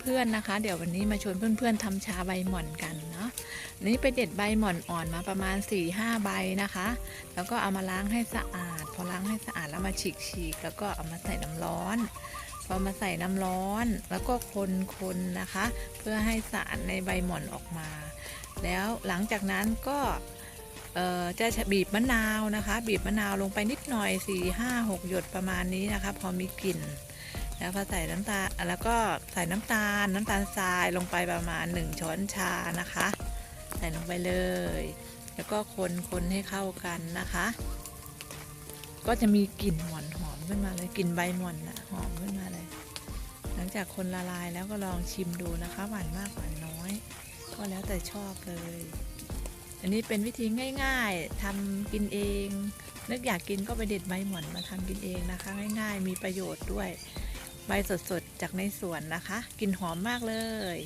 เพื่อนๆนะคะ เดี๋ยววันนี้มาชวนเพื่อนๆทำชาใบหม่อนกันเนาะนนี้ไปเด็ดใบหม่อนอ่อนมาประมาณ4ี่ห้าใบนะคะ แล้วก็เอามาล้างให้สะอาด พอล้างให้สะอาดแล้วมาฉีกๆแล้วก็เอามาใส่น้ำร้อน พอมาใส่น้ำร้อนแล้วก็คนๆนะคะ เพื่อให้สารในใบหม่อนออกมา แล้วหลังจากนั้นก็จะบีบมะนาวนะคะ บีบมะนาวลงไปนิดหน่อย4 5 6 หยดประมาณนี้นะคะ พอมีกลิ่น แล้วพอใส่น้ำตาลแล้วก็ใส่น้ำตาลน้ำตาลทรายลงไปประมาณ 1 ช้อนชานะคะ ใส่ลงไปเลย แล้วก็คนคนให้เข้ากันนะคะ ก็จะมีกลิ่นหม่อนหอมขึ้นมาเลยกลิ่นใบหม่อนนะหอมขึ้นมาเลย หลังจากคนละลายแล้วก็ลองชิมดูนะคะ หวานมากหวานน้อย ก็แล้วแต่ชอบเลย อันนี้เป็นวิธีง่าย ๆทำกินเองนึกอยากกินก็ไปเด็ดใบหม่อนมาทำกินเองนะคะ ง่ายๆมีประโยชน์ด้วย ใบสดๆ จากในสวนนะคะ กลิ่นหอมมากเลย